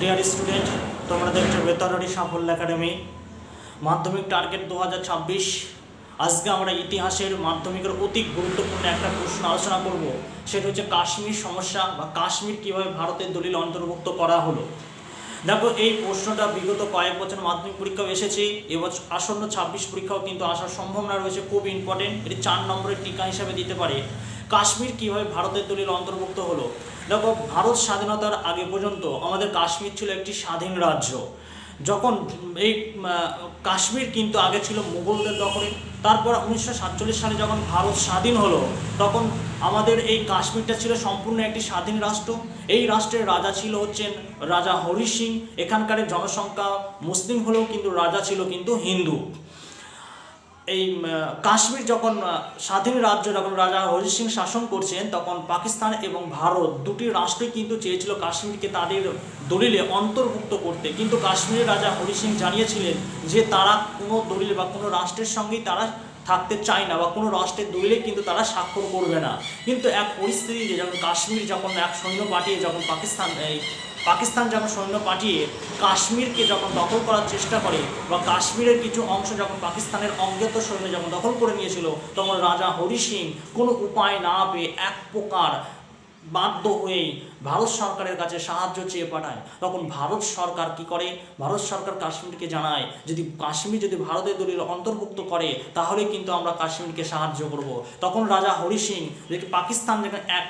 Dear student তোমরা দেখছ বেতনারি সাফল্য একাডেমি। মাধ্যমিক টার্গেট দু হাজার ছাব্বিশ। আজকে আমরা ইতিহাসের মাধ্যমিকের অতি গুরুত্বপূর্ণ একটা প্রশ্ন আলোচনা করব। সেটা হচ্ছে কাশ্মীর সমস্যা বা কাশ্মীর কীভাবে ভারতের দলিল অন্তর্ভুক্ত করা হলো। দেখো, এই প্রশ্নটা বিগত কয়েক বছর মাধ্যমিক পরীক্ষাও এসেছে। এবছর আসন্ন ছাব্বিশ পরীক্ষাও কিন্তু আসার সম্ভাবনা রয়েছে, খুব ইম্পর্টেন্ট এটি চার নম্বরের টিকা হিসাবে দিতে পারে। কাশ্মীর কীভাবে ভারতের দলিল অন্তর্ভুক্ত হলো? দেখো, ভারত স্বাধীনতার আগে পর্যন্ত আমাদের কাশ্মীর ছিল একটি স্বাধীন রাজ্য। যখন এই কাশ্মীর কিন্তু আগে ছিল মুঘলদের দখলে, তারপর উনিশশো সাতচল্লিশ সালে যখন ভারত স্বাধীন হলো, তখন আমাদের এই কাশ্মীরটা ছিল সম্পূর্ণ একটি স্বাধীন রাষ্ট্র। এই রাষ্ট্রের রাজা ছিল হচ্ছেন রাজা হরি সিং। এখানকার জনসংখ্যা মুসলিম হলেও কিন্তু রাজা ছিল কিন্তু হিন্দু। এই কাশ্মীর যখন স্বাধীন রাজ্য যখন রাজা হরি সিং শাসন করছেন, তখন পাকিস্তান এবং ভারত দুটি রাষ্ট্রই কিন্তু চেয়েছিল কাশ্মীরকে তাদের দলিলে অন্তর্ভুক্ত করতে। কিন্তু কাশ্মীরের রাজা হরি সিং জানিয়েছিলেন যে তারা কোনো দলিল বা কোনো রাষ্ট্রের সঙ্গেই তারা থাকতে চায় না বা কোনো রাষ্ট্রের দলিলে কিন্তু তারা স্বাক্ষর করবে না। কিন্তু এক পরিস্থিতিতে যখন কাশ্মীর যখন এক সৈন্য পাঠিয়ে যখন পাকিস্তান, এই পাকিস্তান যখন সৈন্য পাঠিয়ে কাশ্মীরকে যখন দখল করার চেষ্টা করে বা কাশ্মীরের কিছু অংশ যখন পাকিস্তানের অজ্ঞাত সৈন্য যখন দখল করে নিয়েছিল, তখন রাজা হরি সিং কোনো উপায় না পেয়ে এক প্রকার বাধ্য হয়ে ভারত সরকারের কাছে সাহায্য চেয়ে পাঠায়। তখন ভারত সরকার কি করে? ভারত সরকার কাশ্মীরকে জানায়, যদি কাশ্মীর যদি ভারতের দলিল অন্তর্ভুক্ত করে, তাহলে কিন্তু আমরা কাশ্মীরকে সাহায্য করব। তখন রাজা হরি সিং যে পাকিস্তান যখন এক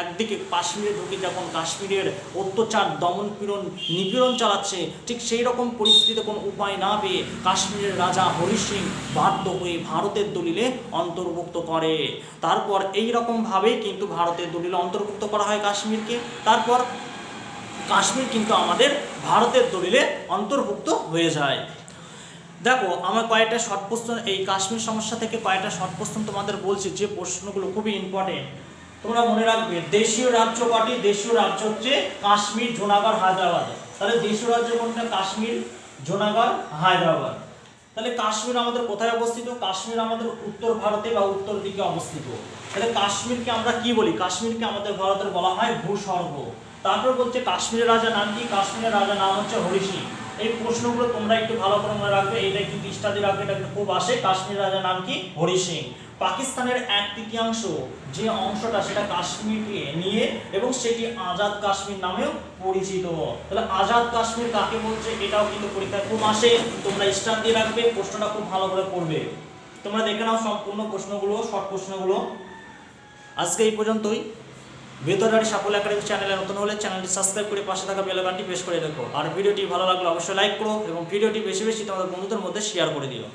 একদিকে কাশ্মীরে ঢুকে যখন কাশ্মীরের অত্যাচার, দমন পীড়ন, নিপীড়ন চালাচ্ছে, ঠিক সেই রকম পরিস্থিতিতে কোনো উপায় না পেয়ে কাশ্মীরের রাজা হরি সিং বাধ্য হয়ে ভারতের দলিলে অন্তর্ভুক্ত করে। তারপর এই রকমভাবেই কিন্তু ভারতের দলিলে অন্তর্ভুক্ত করা হয় কাশ্মীরকে। তারপর কাশ্মীর কিন্তু আমাদের ভারতের দলিলে অন্তর্ভুক্ত হয়ে যায়। দেখো, আমার কয়েকটা শর্ট প্রশ্ন, এই কাশ্মীর সমস্যা থেকে কয়েকটা শর্ট প্রশ্ন তোমাদের বলছি, যে প্রশ্নগুলো খুবই ইম্পর্টেন্ট তোমরা মনে রাখবে, দেশীয় রাজ্য কটি দেশীয় রাজ্য হচ্ছে কাশ্মীর, জোনাগড়, হায়দ্রাবাদ। তাহলে দেশীয় রাজ্য কোনটা? কাশ্মীর, জোনাগড়, হায়দ্রাবাদ। তাহলে কাশ্মীর আমাদের কোথায় অবস্থিত? কাশ্মীর আমাদের উত্তর ভারতে বা উত্তর দিকে অবস্থিত। তাহলে কাশ্মীরকে আমরা কি বলি? কাশ্মীরকে আমাদের ভারতের বলা হয় ভূস্বর্গ। তারপর বলছে কাশ্মীরের রাজা নাম কি? কাশ্মীরের রাজা নাম হচ্ছে হরি সিং এই প্রশ্নগুলো তোমরা একটু ভালো করে মনে রাখবে এটা কিন্তু স্টাডি রাখবে, এটা খুব আসে। কাশ্মীর রাজা নাম কি? হরি সিং পাকিস্তানের এক তৃতীয়াংশ যে অংশটা সেটা কাশ্মীরকে নিয়ে এবং সেটি আজাদ কাশ্মীর নামেও পরিচিত। তাহলে আজাদ কাশ্মীর কাকে বলছে, এটাও কিন্তু পরীক্ষায় খুব আসে। তোমরা স্টার দিয়ে রাখবে, প্রশ্নটা খুব ভালো করে পড়বে। তোমরা দেখে নাও সম্পূর্ণ প্রশ্নগুলো, শর্ট প্রশ্নগুলো। আজকে এই পর্যন্তই। বেতনারি সাফল্য একাডেমি চ্যানেলে নতুন হলে চ্যানেলটি সাবস্ক্রাইব করে পাশে থাকা বেল আইকনটি প্রেস করে রেখো। আর ভিডিওটি ভালো লাগলে অবশ্যই লাইক করো এবং ভিডিওটি বেশি বেশি তোমাদের বন্ধুদের মধ্যে শেয়ার করে দিও।